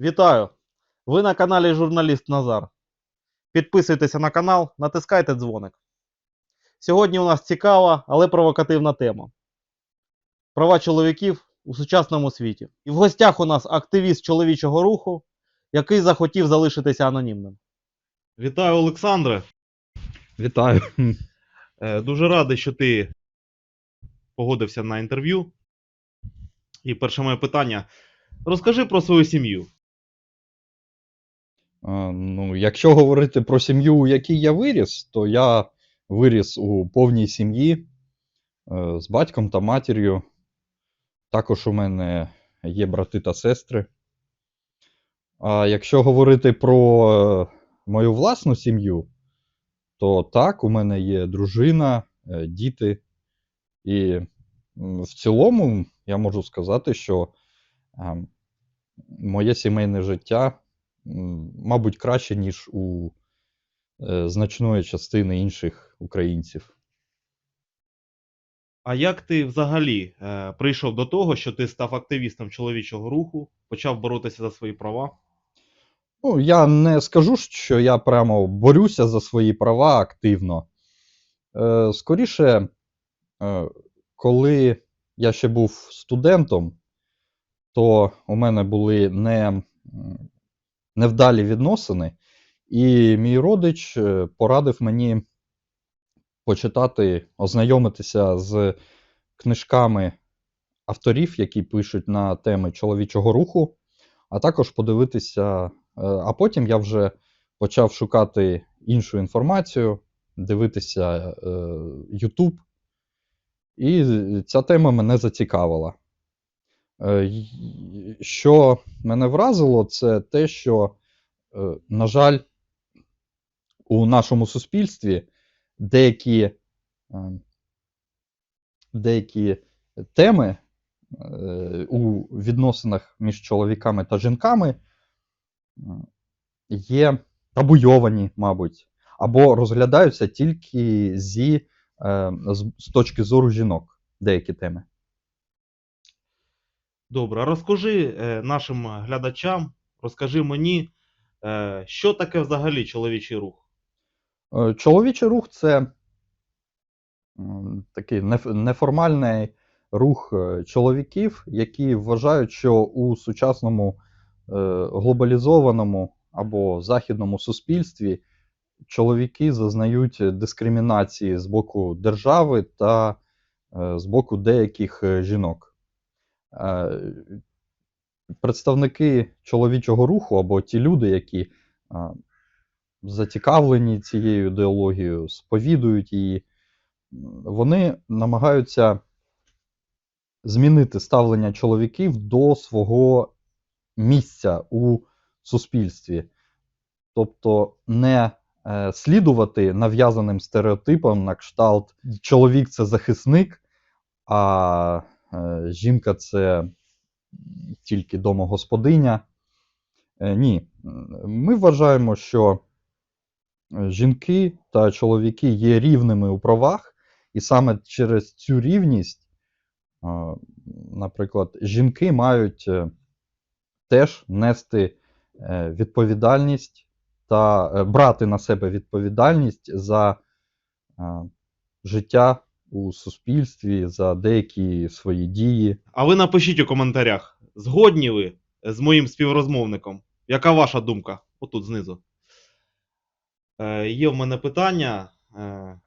Вітаю! Ви на каналі Журналіст Назар. Підписуйтеся на канал, натискайте дзвоник. Сьогодні у нас цікава, але провокативна тема. Права чоловіків у сучасному світі. І в гостях у нас активіст чоловічого руху, який захотів залишитися анонімним. Вітаю, Олександре. Вітаю. Е, Дуже радий, що ти погодився на інтерв'ю. І перше моє питання: розкажи про свою сім'ю. Ну, якщо говорити про сім'ю, у якій я виріс, то я виріс у повній сім'ї е, з батьком та матір'ю. Також у мене є брати та сестри. А якщо говорити про е, мою власну сім'ю, то так, у мене є дружина, е, діти. І в цілому я можу сказати, що е, моє сімейне життя мабуть, краще, ніж у е, значної частини інших українців. А як ти взагалі е, прийшов до того, що ти став активістом чоловічого руху, почав боротися за свої права? Ну, я не скажу, що я прямо борюся за свої права активно. Е, скоріше, е, коли я ще був студентом, то у мене були не, невдалі відносини, і мій родич е, порадив мені почитати, ознайомитися з книжками авторів, які пишуть на теми чоловічого руху, а також подивитися. е, А потім я вже почав шукати іншу інформацію, дивитися е, YouTube, і ця тема мене зацікавила. Е, Що мене вразило, це те, що, е, на жаль, у нашому суспільстві деякі, е, деякі теми у відносинах між чоловіками та жінками є табуйовані, мабуть, або розглядаються тільки зі, з точки зору жінок деякі теми. Добре, розкажи е, нашим глядачам, розкажи мені, е, що таке взагалі чоловічий рух? Е, Чоловічий рух це такий неф- неформальний рух е, чоловіків, які вважають, що у сучасному е, глобалізованому або західному суспільстві чоловіки зазнають дискримінації з боку держави та е, з боку деяких е, жінок. Е, Представники чоловічого руху або ті люди, які е, зацікавлені цією ідеологією, сповідують її, вони намагаються змінити ставлення чоловіків до свого місця у суспільстві. Тобто не е, слідувати нав'язаним стереотипам на кшталт чоловік це захисник, а жінка це тільки домогосподиня. Е, Ні, ми вважаємо, що е, жінки та чоловіки є рівними у правах, і саме через цю рівність, е, наприклад, жінки мають е, теж нести е, відповідальність та е, брати на себе відповідальність за е, життя у суспільстві, за деякі свої дії. А ви напишіть у коментарях, згодні ви з моїм співрозмовником? Яка ваша думка? Отут знизу. Е, є в мене питання. Е,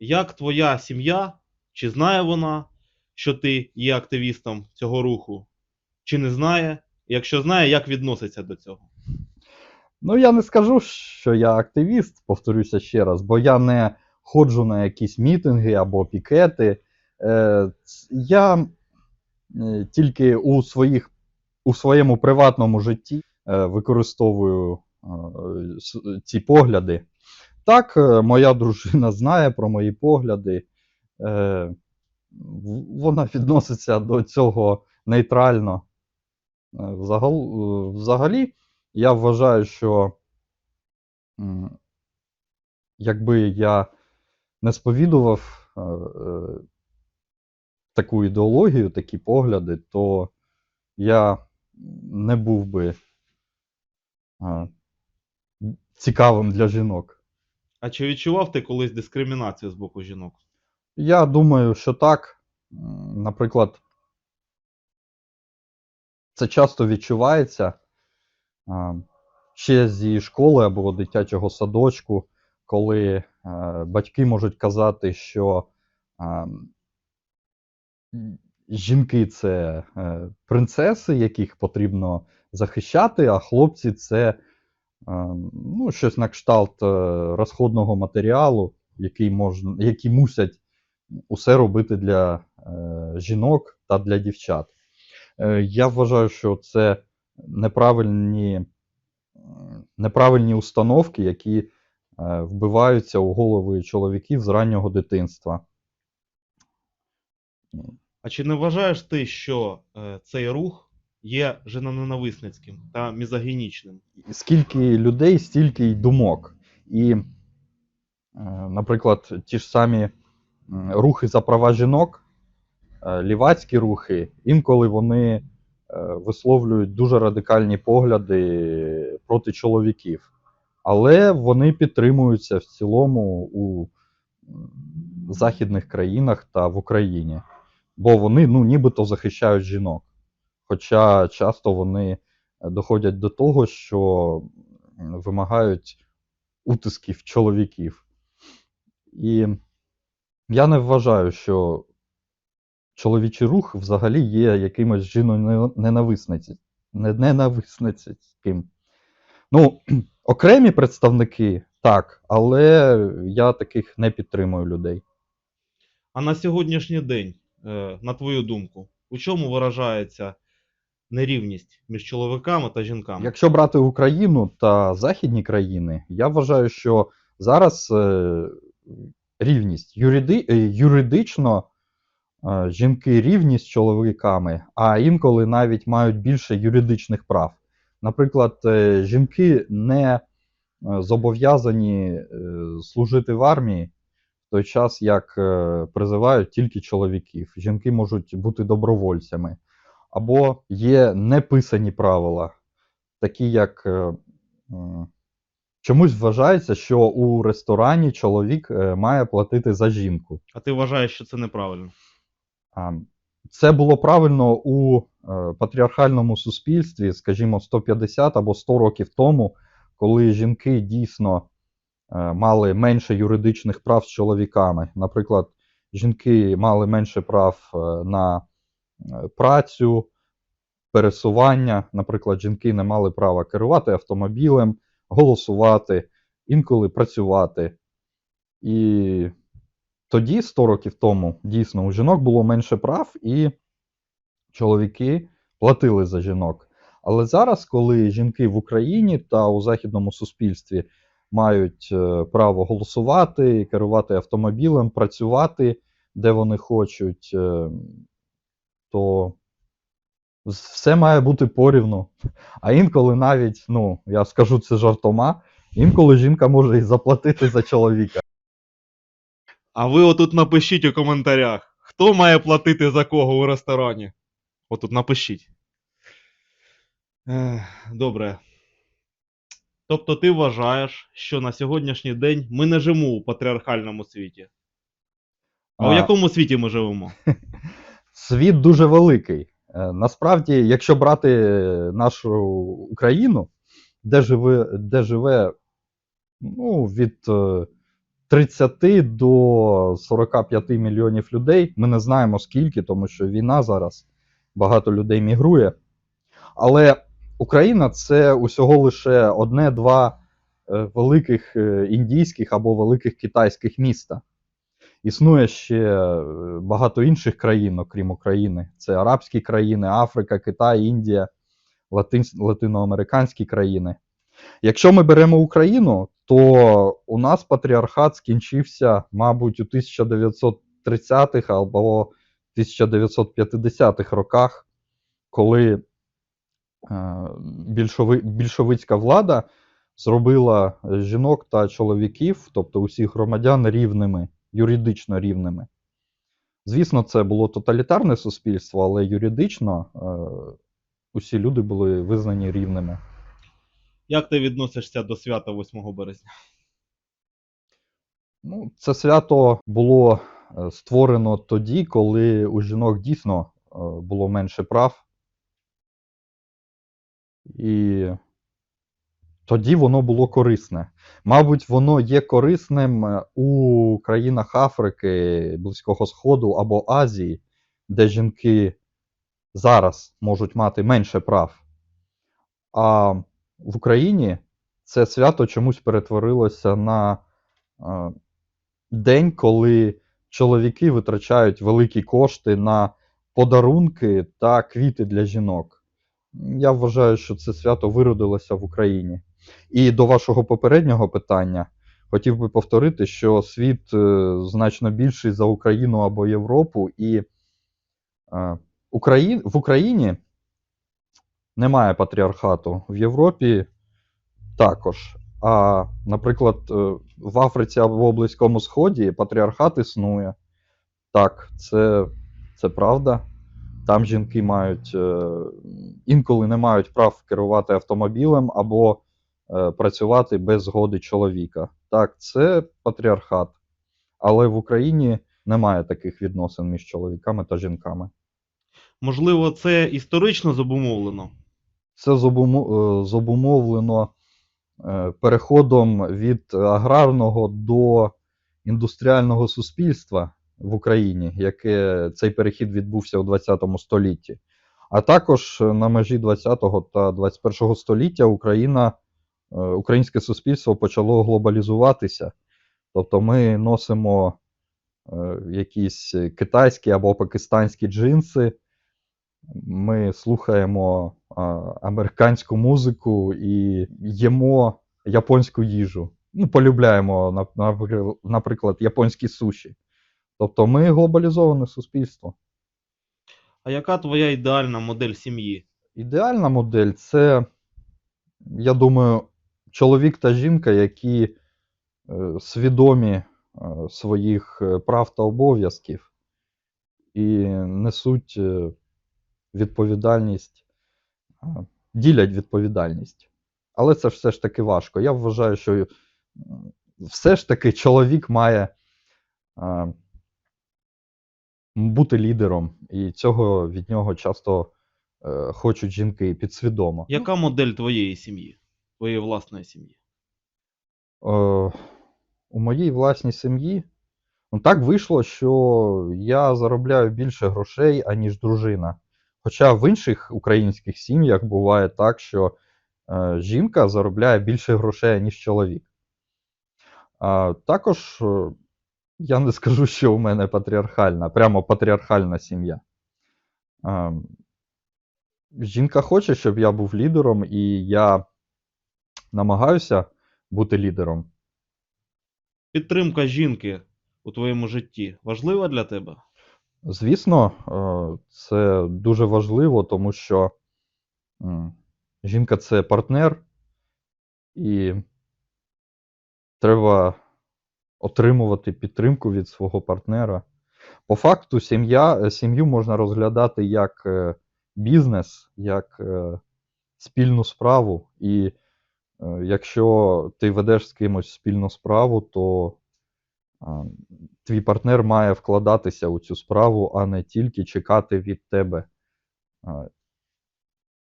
як твоя сім'я, чи знає вона, що ти є активістом цього руху, чи не знає? Якщо знає, як відноситься до цього? Ну, я не скажу, що я активіст, повторюся ще раз, бо я не ходжу на якісь мітинги або пікети. Е, я е, тільки у, своїх, у своєму приватному житті е, використовую ці погляди. Так, моя дружина знає про мої погляди. Вона відноситься до цього нейтрально. Взагал- Взагалі, я вважаю, що якби я не сповідував е, е, таку ідеологію, такі погляди, то я не був би е, цікавим для жінок. А чи відчував ти колись дискримінацію з боку жінок? Я думаю, що так. Наприклад, це часто відчувається ще зі школи або дитячого садочку, коли е, батьки можуть казати, що а, жінки це е, принцеси, яких потрібно захищати, а хлопці це е, ну, щось на кшталт е, розходного матеріалу, який, можна, які мусять усе робити для е, жінок та для дівчат. Е, я вважаю, що це неправильні, неправильні установки, які е, вбиваються у голови чоловіків з раннього дитинства. А чи не вважаєш ти, що е, цей рух є женоненависницьким та мізогінічним? скільки людей, стільки й думок. І, е, наприклад, ті ж самі рухи за права жінок, е, лівацькі рухи, інколи вони е, висловлюють дуже радикальні погляди проти чоловіків. Але вони підтримуються в цілому у західних країнах та в Україні. Бо вони ну, нібито захищають жінок. Хоча часто вони доходять до того, що вимагають утисків чоловіків. І я не вважаю, що чоловічий рух взагалі є якимось жіноненависницьким. Ну, окремі представники так, але я таких не підтримую людей. А на сьогоднішній день, е, на твою думку, у чому виражається нерівність між чоловіками та жінками? Якщо брати Україну та західні країни, я вважаю, що зараз е, рівність юриди, е, юридично жінки рівні з чоловіками, а інколи навіть мають більше юридичних прав. Наприклад, е, жінки не е, зобов'язані е, служити в армії в той час, як призивають тільки чоловіків. Жінки можуть бути добровольцями. Або є неписані правила, такі як чомусь вважається, що у ресторані чоловік має платити за жінку. А ти вважаєш, що це неправильно? А, Це було правильно у е, патріархальному суспільстві, скажімо, 150 або 100 років тому, коли жінки дійсно е, мали менше юридичних прав з чоловіками. Наприклад, жінки мали менше прав е, на працю, пересування. Наприклад, жінки не мали права керувати автомобілем, голосувати, інколи працювати. І тоді, 100 років тому, дійсно, у жінок було менше прав, і чоловіки платили за жінок. Але зараз, коли жінки в Україні та у західному суспільстві мають е, право голосувати, керувати автомобілем, працювати де вони хочуть, е, то все має бути порівну. А інколи навіть, ну, я скажу це жартома, інколи жінка може і заплатити за чоловіка. А ви отут напишіть у коментарях, хто має платити за кого у ресторані. Отут напишіть. Добре. Тобто ти вважаєш, що на сьогоднішній день ми не живемо у патріархальному світі. А, А, якому світі ми живемо? Світ дуже великий. Е, Насправді, якщо брати нашу Україну, де живе, де живе ну, від е, 30 до 45 мільйонів людей, ми не знаємо скільки, тому що війна зараз, багато людей мігрує. Але Україна це усього лише одне-два е, великих е, індійських або великих китайських міста. Існує ще е, багато інших країн, окрім України. Це арабські країни, Африка, Китай, Індія, латин, латиноамериканські країни. Якщо ми беремо Україну, то у нас патріархат скінчився, мабуть, у 1930-х або 1950-х роках, коли е, більшови, більшовицька влада зробила жінок та чоловіків, тобто усіх громадян, рівними, юридично рівними. Звісно, це було тоталітарне суспільство, але юридично е, усі люди були визнані рівними. Як ти відносишся до свята 8 березня? Ну, це свято було е, створено тоді, коли у жінок дійсно е, було менше прав. І тоді воно було корисне. Мабуть, воно є корисним е, у країнах Африки, Близького Сходу або Азії, де жінки зараз можуть мати менше прав. А в Україні це свято чомусь перетворилося на е, день, коли чоловіки витрачають великі кошти на подарунки та квіти для жінок. Я вважаю, що це свято виродилося в Україні. І до вашого попереднього питання хотів би повторити, що світ е, значно більший за Україну або Європу, і е, в Україні немає патріархату, в Європі також. А, наприклад, е, в Африці або Близькому Сході патріархат існує. Так, це, це правда. Там жінки мають е, інколи не мають прав керувати автомобілем або е, працювати без згоди чоловіка. Так, це патріархат. Але в Україні немає таких відносин між чоловіками та жінками. Можливо, це історично зобумовлено. Це е, зобумовлено е, переходом від аграрного до індустріального суспільства в Україні, яке цей перехід відбувся у 20 столітті. А також на межі 20 та 21 століття Україна, е, українське суспільство почало глобалізуватися. Тобто ми носимо якісь китайські або пакистанські джинси, ми слухаємо американську музику і їмо японську їжу. Ну, полюбляємо, наприклад, японські суші. Тобто ми глобалізоване суспільство. А яка твоя ідеальна модель сім'ї? Ідеальна модель це, я думаю, чоловік та жінка, які е, свідомі е, своїх е, прав та обов'язків і несуть відповідальність, ділять відповідальність. Але це все ж таки важко. Я вважаю, що все ж таки чоловік має бути лідером, і цього від нього часто е, хочуть жінки підсвідомо. Яка модель твоєї сім'ї? Твоєї власної сім'ї? Е, у моїй власній сім'ї ну, так вийшло, що я заробляю більше грошей, аніж дружина. Хоча в інших українських сім'ях буває так, що е, жінка заробляє більше грошей, ніж чоловік. Також е, я не скажу, що у мене патріархальна, прямо патріархальна сім'я. А, жінка хоче, щоб я був лідером, і я намагаюся бути лідером. Підтримка жінки у твоєму житті важлива для тебе? Звісно, е, це дуже важливо, тому що жінка це партнер, і треба отримувати підтримку від свого партнера. По факту, сім'я, е, сім'ю можна розглядати як е, бізнес, як спільну справу. І якщо ти ведеш з кимось спільну справу, то твій партнер має вкладатися у цю справу, а не тільки чекати від тебе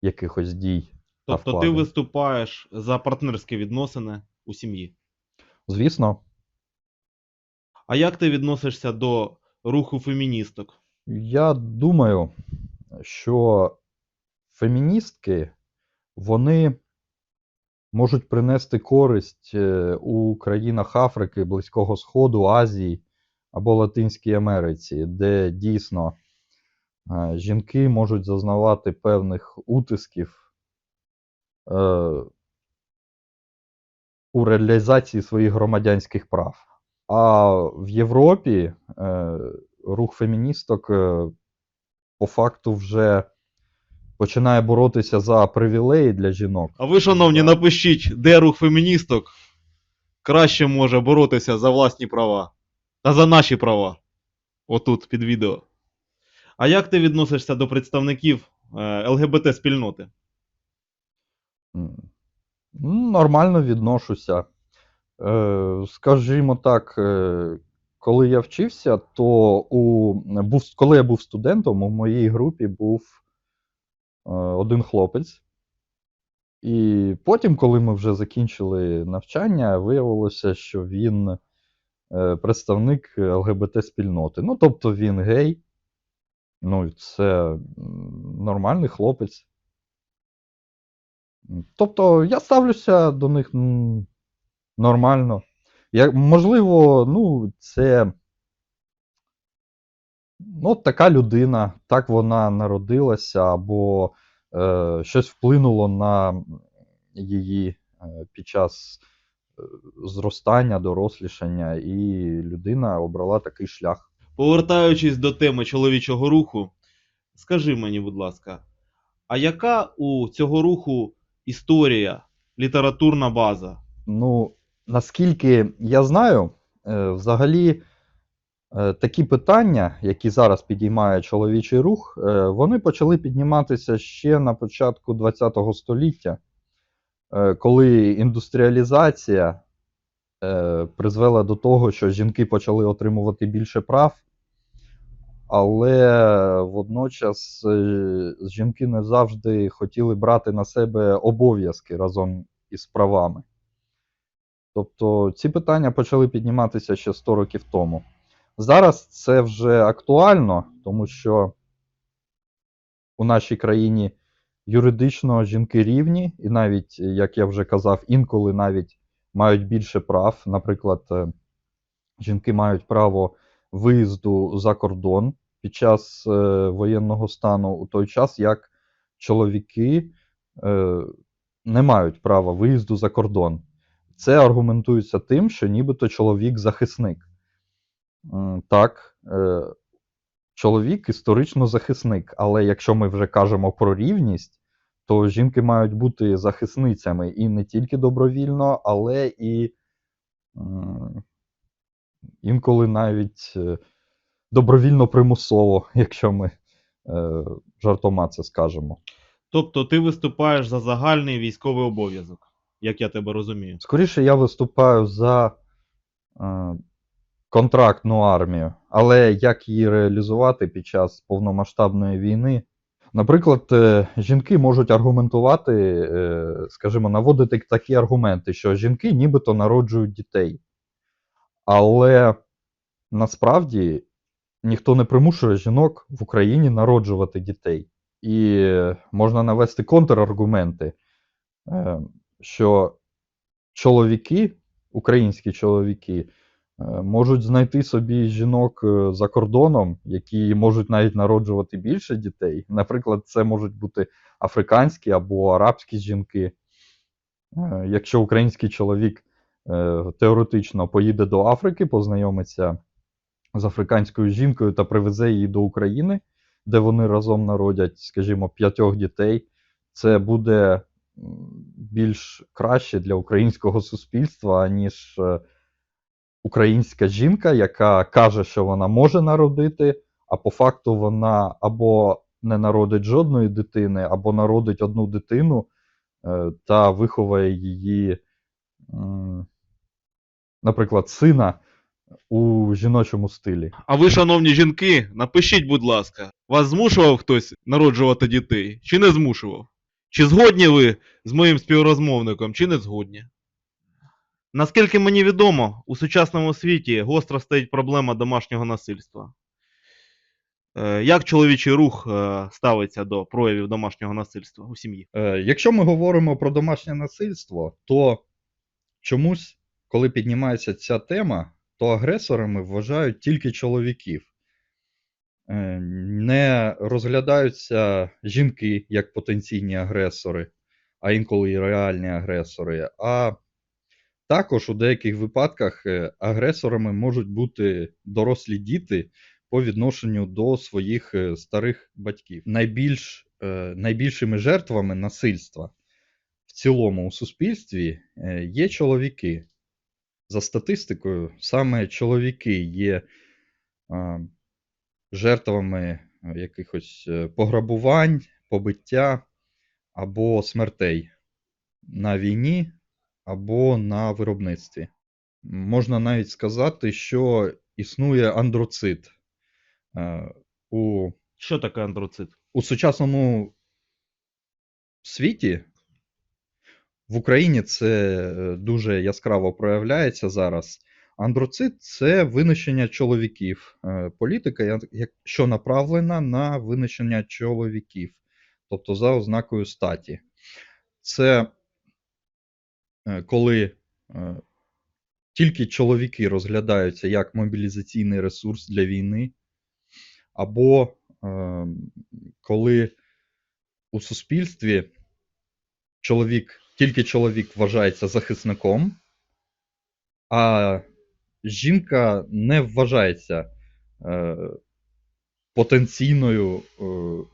якихось дій. Тобто ти виступаєш за партнерські відносини у сім'ї. Звісно, А як ти відносишся до руху феміністок? я думаю, що феміністки вони можуть принести користь е, у країнах Африки, Близького Сходу, Азії або Латинській Америці, де дійсно е, жінки можуть зазнавати певних утисків е, у реалізації своїх громадянських прав. А в Європі рух феміністок по факту вже починає боротися за привілеї для жінок. А ви, шановні, напишіть, де рух феміністок краще може боротися за власні права та за наші права. Отут під відео. А як ти відносишся до представників е, ЛГБТ спільноти? Нормально відношуся. Е, скажімо так, е, коли я вчився, то у, був, коли я був студентом, у моїй групі був один хлопець. І потім, коли ми вже закінчили навчання, виявилося, що він е, представник ЛГБТ-спільноти. Ну, тобто він гей. Ну, це нормальний хлопець. Тобто я ставлюся до них нормально. Я, можливо, ну, це. Ну, от така людина, так вона народилася, або е, щось вплинуло на її е, під час е, зростання, дорослішання, і людина обрала такий шлях. Повертаючись до теми чоловічого руху, скажи мені, будь ласка, а яка у цього руху історія, літературна база? Ну, наскільки я знаю, е, взагалі такі питання, які зараз підіймає чоловічий рух, е, вони почали підніматися ще на початку ХХ століття, е, коли індустріалізація е, призвела до того, що жінки почали отримувати більше прав, але водночас е, жінки не завжди хотіли брати на себе обов'язки разом із правами. Тобто ці питання почали підніматися ще 100 років тому. Зараз це вже актуально, тому що у нашій країні юридично жінки рівні, і навіть, як я вже казав, інколи навіть мають більше прав. Наприклад, е, жінки мають право виїзду за кордон під час е, воєнного стану у той час, як чоловіки е, не мають права виїзду за кордон. Це аргументується тим, що нібито чоловік захисник. Так, е, чоловік історично захисник, але якщо ми вже кажемо про рівність, то жінки мають бути захисницями і не тільки добровільно, але і інколи навіть е, добровільно примусово, якщо ми е, жартома це скажемо. Тобто ти виступаєш за загальний військовий обов'язок, як я тебе розумію. Скоріше я виступаю за е, контрактну армію, але як її реалізувати під час повномасштабної війни? Наприклад, е, жінки можуть аргументувати, е, скажімо, наводити такі аргументи, що жінки нібито народжують дітей. Але насправді ніхто не примушує жінок в Україні народжувати дітей. І можна навести контраргументи, е, що чоловіки, українські чоловіки, можуть знайти собі жінок е, за кордоном, які можуть навіть народжувати більше дітей. Наприклад, це можуть бути африканські або арабські жінки. Е, Якщо український чоловік е, теоретично поїде до Африки, познайомиться з африканською жінкою та привезе її до України, де вони разом народять, скажімо, п'ятьох дітей, це буде більш краще для українського суспільства, ніж е, українська жінка, яка каже, що вона може народити, а по факту вона або не народить жодної дитини, або народить одну дитину е, та виховає її, наприклад, сина у жіночому стилі. А ви, шановні жінки, напишіть, будь ласка, вас змушував хтось народжувати дітей, чи не змушував? Чи згодні ви з моїм співрозмовником, чи не згодні? Наскільки мені відомо, у сучасному світі гостро стоїть проблема домашнього насильства. Е, Як чоловічий рух е, ставиться до проявів домашнього насильства у сім'ї? Е, Якщо ми говоримо про домашнє насильство, то чомусь, коли піднімається ця тема, то агресорами вважають тільки чоловіків. Не розглядаються жінки як потенційні агресори, а інколи і реальні агресори. А також у деяких випадках е, агресорами можуть бути дорослі діти по відношенню до своїх е, старих батьків. Найбільш, е, найбільшими жертвами насильства в цілому у суспільстві є чоловіки. За статистикою, саме чоловіки є жертвами якихось пограбувань, побиття або смертей. на війні або на виробництві. Можна навіть сказати, що існує андроцит. Е, У, Що таке андроцит? у сучасному світі в Україні це е, дуже яскраво проявляється зараз. Андроцит це винищення чоловіків. Е, Політика, що направлена на винищення чоловіків, тобто за ознакою статі. Це коли е, тільки чоловіки розглядаються як мобілізаційний ресурс для війни, або е, коли у суспільстві чоловік, тільки чоловік вважається захисником, а жінка не вважається е, потенційною е,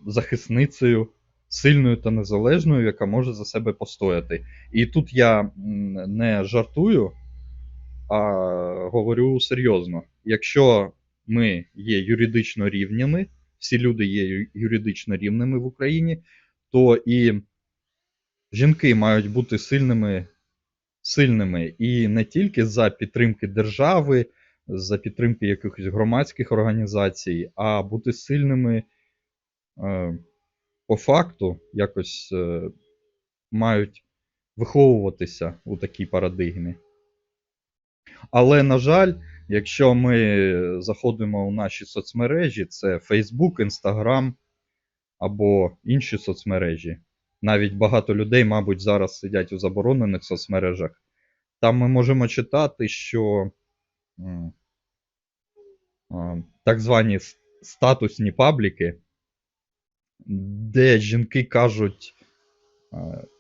захисницею, сильною та незалежною, яка може за себе постояти. І тут я не жартую, а говорю серйозно. Якщо ми є юридично рівними, всі люди є юридично рівними в Україні, то і жінки мають бути сильними, сильними і не тільки за підтримки держави, за підтримки якихось громадських організацій, а бути сильними е, по факту якось е, мають виховуватися у такій парадигмі. Але, на жаль, якщо ми заходимо у наші соцмережі, це Facebook, Instagram або інші соцмережі. Навіть багато людей, мабуть, зараз сидять у заборонених соцмережах. Там ми можемо читати, що так звані статусні пабліки, де жінки кажуть,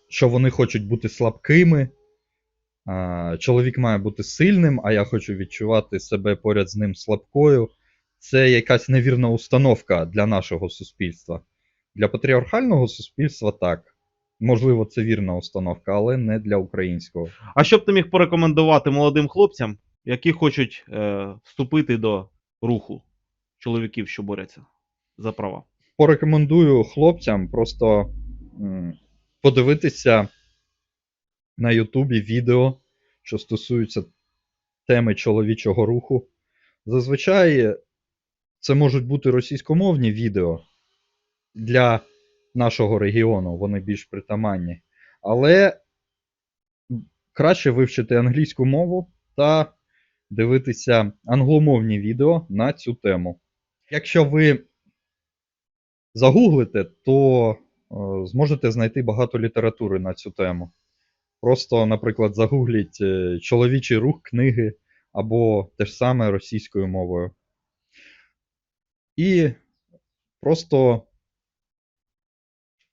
що вони хочуть бути слабкими, чоловік має бути сильним, а я хочу відчувати себе поряд з ним слабкою. Це якась невірна установка для нашого суспільства. Для патріархального суспільства так. Можливо, це вірна установка, але не для українського. А що б ти міг порекомендувати молодим хлопцям, які хочуть е, вступити до руху чоловіків, що борються за права? Порекомендую хлопцям просто подивитися на Ютубі відео, що стосуються теми чоловічого руху. Зазвичай це можуть бути російськомовні відео для нашого регіону, вони більш притаманні. Але краще вивчити англійську мову та дивитися англомовні відео на цю тему. Якщо ви загуглите, то е, зможете знайти багато літератури на цю тему. Просто, наприклад, загугліть е, чоловічий рух книги або те ж саме російською мовою. І просто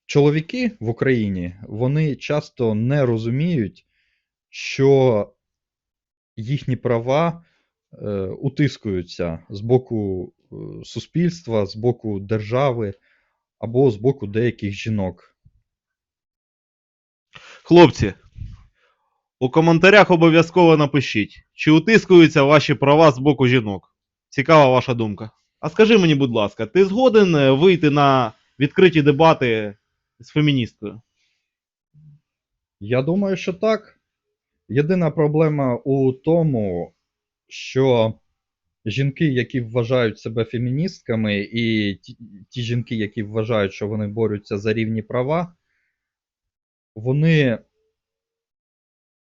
чоловіки в Україні вони часто не розуміють, що їхні права е, утискуються з боку суспільства, з боку держави або з боку деяких жінок. Хлопці, у коментарях обов'язково напишіть, чи утискуються ваші права з боку жінок. Цікава ваша думка. А скажи мені, будь ласка, ти згоден е, вийти на відкриті дебати з феміністкою? Я думаю, що так. Єдина проблема у тому, що жінки, які вважають себе феміністками, і ті, ті жінки, які вважають, що вони борються за рівні права, вони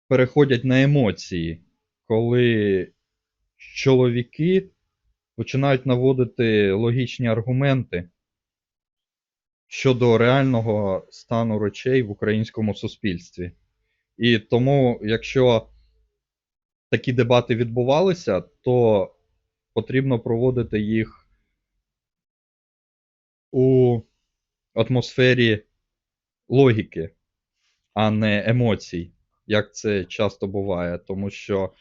переходять на емоції, коли чоловіки починають наводити логічні аргументи щодо реального стану речей в українському суспільстві. І тому, якщо такі дебати відбувалися, то потрібно проводити їх у атмосфері логіки, а не емоцій, як це часто буває. Тому що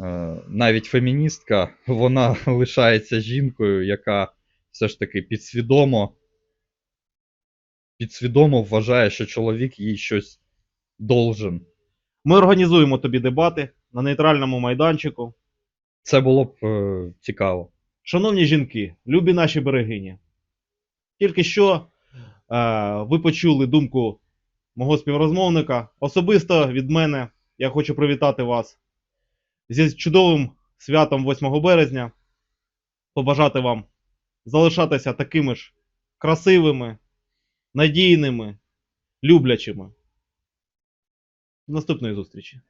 е, навіть феміністка, вона лишається жінкою, яка все ж таки підсвідомо, підсвідомо вважає, що чоловік їй щось должен. Ми організуємо тобі дебати на нейтральному майданчику. Це було б е, цікаво. Шановні жінки, любі наші берегині, тільки що е, ви почули думку мого співрозмовника. Особисто від мене я хочу привітати вас зі чудовим святом 8 березня. Побажати вам залишатися такими ж красивими, надійними, люблячими. До наступної зустрічі.